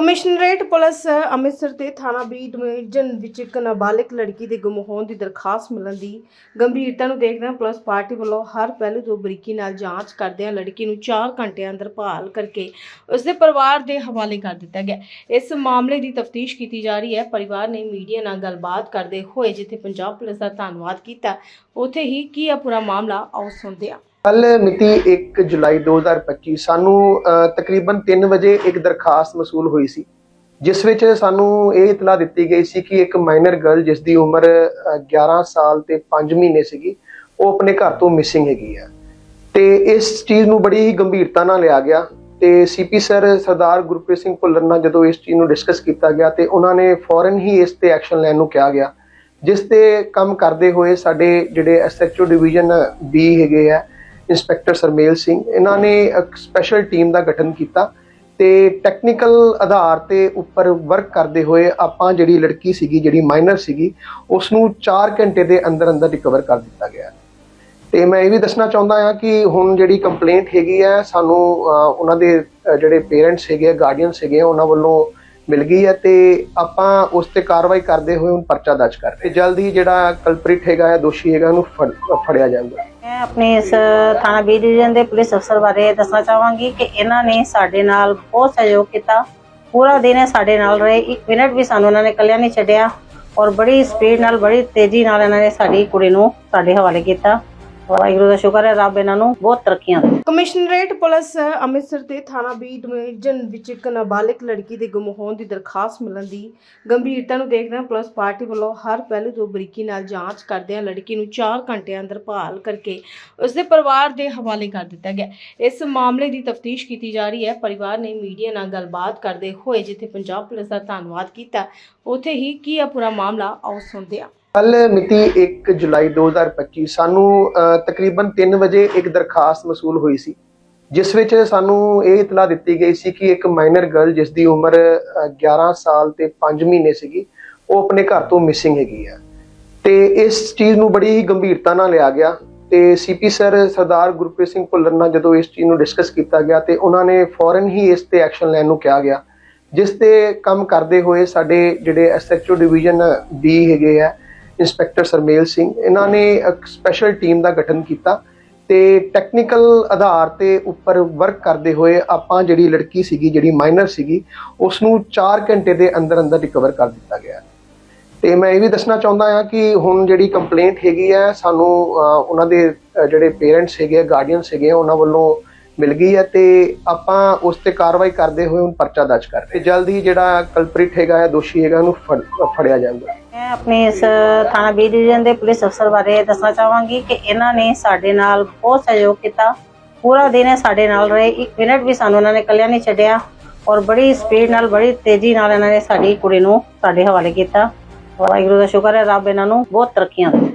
Commissionerate police Amritsar ਤੇ ਥਾਣਾ B division ਵਿੱਚ ਇੱਕ ਨਾਬਾਲਿਗ ਲੜਕੀ ਦੇ ਗੁੰਮ ਹੋਣ ਦੀ ਦਰਖਾਸਤ ਮਿਲਣ ਦੀ ਗੰਭੀਰਤਾ ਨੂੰ ਦੇਖਦਿਆਂ ਪੁਲਿਸ ਪਾਰਟੀ ਵੱਲੋਂ ਹਰ ਪਹਿਲੂ ਤੋਂ ਬਰੀਕੀ ਨਾਲ ਜਾਂਚ ਕਰਦਿਆਂ ਲੜਕੀ ਨੂੰ 4 ਘੰਟਿਆਂ ਅੰਦਰ ਭਾਲ ਕਰਕੇ ਉਸ ਦੇ ਪਰਿਵਾਰ ਦੇ ਹਵਾਲੇ ਕਰ ਦਿੱਤਾ ਗਿਆ। ਇਸ ਮਾਮਲੇ ਦੀ ਤਫਤੀਸ਼ ਕੀਤੀ ਜਾ ਰਹੀ ਹੈ। ਪਰਿਵਾਰ ਨੇ ਮੀਡੀਆ ਨਾਲ ਗੱਲਬਾਤ ਕਰਦੇ ਹੋਏ ਜਿੱਥੇ ਪੰਜਾਬ ਪੁਲਿਸ ਦਾ ਧੰਨਵਾਦ ਕੀਤਾ, ਉੱਥੇ ਹੀ ਕੀ ਆ ਪੂਰਾ ਮਾਮਲਾ, ਆਓ ਸੁਣਦੇ ਹਾਂ। ਕੱਲ ਮਿਤੀ 1 ਜੁਲਾਈ 2025 ਸਾਨੂੰ ਤਕਰੀਬਨ 3 ਵਜੇ ਇੱਕ ਦਰਖਾਸਤ ਮਸੂਲ ਹੋਈ ਸੀ ਜਿਸ ਵਿੱਚ ਸਾਨੂੰ ਇਹ ਇਤਲਾਹ ਦਿੱਤੀ ਗਈ ਸੀ ਕਿ ਇੱਕ ਮਾਈਨਰ ਗਰਲ ਜਿਸ ਦੀ ਉਮਰ ਅ, 11 ਸਾਲ ਤੇ 5 ਮਹੀਨੇ ਸੀਗੀ ਉਹ ਆਪਣੇ ਘਰ ਤੋਂ ਮਿਸਿੰਗ ਹੈਗੀ ਆ। ਤੇ ਇਸ ਚੀਜ਼ ਨੂੰ ਬੜੀ ਹੀ ਗੰਭੀਰਤਾ ਨਾਲ ਲਿਆ ਗਿਆ ਤੇ ਸੀਪੀ ਸਰ ਸਰਦਾਰ ਗੁਰਪ੍ਰੀਤ ਸਿੰਘ ਭੁੱਲਰ ਨਾਲ ਜਦੋਂ ਇਸ ਚੀਜ਼ ਨੂੰ ਡਿਸਕਸ ਕੀਤਾ ਗਿਆ ਤੇ ਉਹਨਾਂ ਨੇ ਫੌਰਨ ਹੀ ਇਸ ਤੇ ਐਕਸ਼ਨ ਲੈਣ ਨੂੰ ਕਿਹਾ ਗਿਆ ਜਿਸ ਤੇ ਕੰਮ ਕਰਦੇ ਹੋਏ ਸਾਡੇ ਜਿਹੜੇ ਐਸਐਚਓ ਡਿਵੀਜ਼ਨ ਬੀ ਹੈਗੇ ਆ ਇੰਸਪੈਕਟਰ ਸਰਮੇਲ ਸਿੰਘ, ਇਹਨਾਂ ਨੇ ਇੱਕ ਸਪੈਸ਼ਲ ਟੀਮ ਦਾ ਗਠਨ ਕੀਤਾ ਤੇ ਟੈਕਨੀਕਲ ਆਧਾਰ ਤੇ ਉੱਪਰ ਵਰਕ ਕਰਦੇ ਹੋਏ ਆਪਾਂ ਜਿਹੜੀ ਲੜਕੀ ਸੀਗੀ, ਜਿਹੜੀ ਮਾਈਨਰ ਸੀਗੀ ਉਸ ਨੂੰ 4 ਘੰਟੇ ਦੇ ਅੰਦਰ ਅੰਦਰ ਰਿਕਵਰ ਕਰ ਦਿੱਤਾ ਗਿਆ ਤੇ ਮੈਂ ਇਹ ਵੀ ਦੱਸਣਾ ਚਾਹੁੰਦਾ ਹਾਂ ਕਿ ਹੁਣ ਜਿਹੜੀ ਕੰਪਲੇਂਟ ਹੈਗੀ ਹੈ, ਸਾਨੂੰ ਉਹਨਾਂ ਦੇ ਜਿਹੜੇ ਪੇਰੈਂਟਸ ਹੈਗੇ ਗਾਰਡੀਅਨਸ ਹੈਗੇ ਉਹਨਾਂ ਵੱਲੋਂ ਮਿਲ ਗਈ ਹੈ ਤੇ ਆਪਾਂ ਉਸ ਤੇ ਕਾਰਵਾਈ ਕਰਦੇ ਹੋਏ ਹੁਣ ਪਰਚਾ ਦਰਜ ਕਰ ਰਹੇ ਜਲਦ ਹੀ ਜਿਹੜਾ ਕਲਪ੍ਰਿਟ ਹੈਗਾ ਹੈ ਦੋਸ਼ੀ ਹੈਗਾ, ਉਹਨੂੰ ਫੜਿਆ ਜਾਊਗਾ। ਮੈਂ ਆਪਣੇ ਇਸ ਥਾਣਾ ਬੀ ਡਿਵੀਜ਼ਨ ਦੇ ਪੁਲਿਸ ਅਫਸਰ ਬਾਰੇ ਦੱਸਣਾ ਚਾਹਾਂਗੀ ਕਿ ਇਹਨਾਂ ਨੇ ਸਾਡੇ ਨਾਲ ਬਹੁਤ ਸਹਿਯੋਗ ਕੀਤਾ। ਪੂਰਾ ਦਿਨ ਸਾਡੇ ਨਾਲ ਰਹੇ। ਇੱਕ ਮਿੰਟ ਵੀ ਸਾਨੂੰ ਉਹਨਾਂ ਨੇ ਇਕੱਲਿਆਂ ਨਹੀਂ ਛੱਡਿਆ ਔਰ ਬੜੀ ਸਪੀਡ ਨਾਲ, ਬੜੀ ਤੇਜ਼ੀ ਨਾਲ ਇਹਨਾਂ ਨੇ ਸਾਡੀ ਕੁੜੀ ਨੂੰ ਸਾਡੇ ਹਵਾਲੇ ਕੀਤਾ। ਵਾਹਿਗੁਰੂ ਦਾ ਸ਼ੁਕਰ ਹੈ, ਰੱਬ ਇਹਨਾਂ ਨੂੰ ਬਹੁਤ ਤਰੱਕੀਆਂ ਦੇਵੇ ਕਮਿਸ਼ਨਰੇਟ ਪੁਲਿਸ ਅੰਮ੍ਰਿਤਸਰ ਤੇ ਥਾਣਾ ਬੀ ਡਿਵੀਜ਼ਨ ਵਿੱਚ ਇੱਕ ਨਾਬਾਲਿਗ ਲੜਕੀ ਦੇ ਗੁੰਮ ਹੋਣ ਦੀ ਦਰਖਾਸਤ ਮਿਲਣ ਦੀ ਗੰਭੀਰਤਾ ਨੂੰ ਦੇਖਦਿਆਂ ਪੁਲਿਸ ਪਾਰਟੀ ਵੱਲੋਂ ਹਰ ਪਹਿਲੂ ਤੋਂ ਬਰੀਕੀ ਨਾਲ ਜਾਂਚ ਕਰਦਿਆਂ ਲੜਕੀ ਨੂੰ 4 ਘੰਟਿਆਂ ਅੰਦਰ ਭਾਲ ਕਰਕੇ ਉਸ ਦੇ ਪਰਿਵਾਰ ਦੇ ਹਵਾਲੇ ਕਰ ਦਿੱਤਾ ਗਿਆ। ਇਸ ਮਾਮਲੇ ਦੀ ਤਫਤੀਸ਼ ਕੀਤੀ ਜਾ ਰਹੀ ਹੈ। ਪਰਿਵਾਰ ਨੇ ਮੀਡੀਆ ਨਾਲ ਗੱਲਬਾਤ ਕਰਦੇ ਹੋਏ ਜਿੱਥੇ ਪੰਜਾਬ ਪੁਲਿਸ ਦਾ ਧੰਨਵਾਦ ਕੀਤਾ, ਉੱਥੇ ਹੀ ਕੀ ਆ ਪੂਰਾ ਮਾਮਲਾ, ਆਓ ਸੁਣਦੇ ਹਾਂ। ਕੱਲ ਮਿਤੀ 1 ਜੁਲਾਈ 2025 ਸਾਨੂੰ ਤਕਰੀਬਨ 3 ਵਜੇ ਇੱਕ ਦਰਖਾਸਤ ਮਸੂਲ ਹੋਈ ਸੀ ਜਿਸ ਵਿੱਚ ਸਾਨੂੰ ਇਹ ਇਤਲਾਹ ਦਿੱਤੀ ਗਈ ਸੀ ਕਿ ਇੱਕ ਮਾਈਨਰ ਗਰਲ ਜਿਸ ਦੀ ਉਮਰ ਅ, 11 ਸਾਲ ਤੇ 5 ਮਹੀਨੇ ਸੀਗੀ ਉਹ ਆਪਣੇ ਘਰ ਤੋਂ ਮਿਸਿੰਗ ਹੈਗੀ ਆ। ਤੇ ਇਸ ਚੀਜ਼ ਨੂੰ ਬੜੀ ਹੀ ਗੰਭੀਰਤਾ ਨਾਲ ਲਿਆ ਗਿਆ ਤੇ ਸੀਪੀ ਸਰ ਸਰਦਾਰ ਗੁਰਪ੍ਰੀਤ ਸਿੰਘ ਭੁੱਲਰ ਨਾਲ ਜਦੋਂ ਇਸ ਚੀਜ਼ ਨੂੰ ਡਿਸਕਸ ਕੀਤਾ ਗਿਆ ਤੇ ਉਹਨਾਂ ਨੇ ਫੌਰਨ ਹੀ ਇਸ ਤੇ ਐਕਸ਼ਨ ਲੈਣ ਨੂੰ ਕਿਹਾ ਗਿਆ ਜਿਸ ਤੇ ਕੰਮ ਕਰਦੇ ਹੋਏ ਸਾਡੇ ਜਿਹੜੇ ਐਸਐਚਓ ਡਿਵੀਜ਼ਨ ਬੀ ਹੈਗੇ ਆ ਇੰਸਪੈਕਟਰ ਸਰਮੇਲ ਸਿੰਘ ਇਹਨਾਂ ਨੇ ਇੱਕ ਸਪੈਸ਼ਲ ਟੀਮ ਦਾ ਗਠਨ ਕੀਤਾ ਤੇ ਟੈਕਨੀਕਲ ਆਧਾਰ ਤੇ ਉੱਪਰ ਵਰਕ ਕਰਦੇ ਹੋਏ ਆਪਾਂ ਜਿਹੜੀ ਲੜਕੀ ਸੀਗੀ ਜਿਹੜੀ ਮਾਈਨਰ ਸੀਗੀ ਉਸ ਨੂੰ 4 ਘੰਟੇ ਦੇ ਅੰਦਰ ਅੰਦਰ ਰਿਕਵਰ ਕਰ ਦਿੱਤਾ ਗਿਆ ਤੇ ਮੈਂ ਇਹ ਵੀ ਦੱਸਣਾ ਚਾਹੁੰਦਾ ਹਾਂ ਕਿ ਹੁਣ ਜਿਹੜੀ ਕੰਪਲੇਂਟ ਹੈਗੀ ਹੈ ਸਾਨੂੰ ਉਹਨਾਂ ਦੇ ਜਿਹੜੇ ਪੇਰੈਂਟਸ ਹੈਗੇ ਗਾਰਡੀਅਨਸ ਹੈਗੇ ਆ, ਉਹਨਾਂ ਵੱਲੋਂ ਮਿਲ ਗਈ ਹੈ ਤੇ ਆਪਾਂ ਉਸ ਤੇ ਕਾਰਵਾਈ ਕਰਦੇ ਹੋਏ ਹੁਣ ਪਰਚਾ ਦਰਜ ਕਰ ਰਹੇ ਜਲਦ ਹੀ ਜਿਹੜਾ ਕਲਪ੍ਰਿਟ ਹੈਗਾ ਹੈ ਦੋਸ਼ੀ ਹੈਗਾ ਉਹਨੂੰ ਫੜ- ਫੜਿਆ ਜਾਊਗਾ। ਮੈਂ ਆਪਣੇ ਇਸ ਥਾਣਾ ਬੀ ਡਿਵੀਜ਼ਨ ਦੇ ਪੁਲਿਸ ਅਫਸਰ ਬਾਰੇ ਦੱਸਣਾ ਚਾਹਾਂਗੀ ਕਿ ਇਹਨਾਂ ਨੇ ਸਾਡੇ ਨਾਲ ਬਹੁਤ ਸਹਿਯੋਗ ਕੀਤਾ। ਪੂਰਾ ਦਿਨ ਸਾਡੇ ਨਾਲ ਰਹੇ। ਇੱਕ ਮਿੰਟ ਵੀ ਸਾਨੂੰ ਉਹਨਾਂ ਨੇ ਇਕੱਲਿਆਂ ਨਹੀਂ ਛੱਡਿਆ ਔਰ ਬੜੀ ਸਪੀਡ ਨਾਲ, ਬੜੀ ਤੇਜ਼ੀ ਨਾਲ ਇਹਨਾਂ ਨੇ ਸਾਡੀ ਕੁੜੀ ਨੂੰ ਸਾਡੇ ਹਵਾਲੇ ਕੀਤਾ। ਵਾਹਿਗੁਰੂ ਦਾ ਸ਼ੁਕਰ ਹੈ, ਰੱਬ ਇਹਨਾਂ ਨੂੰ ਬਹੁਤ ਤਰੱਕੀਆਂ ਦੇਵੇ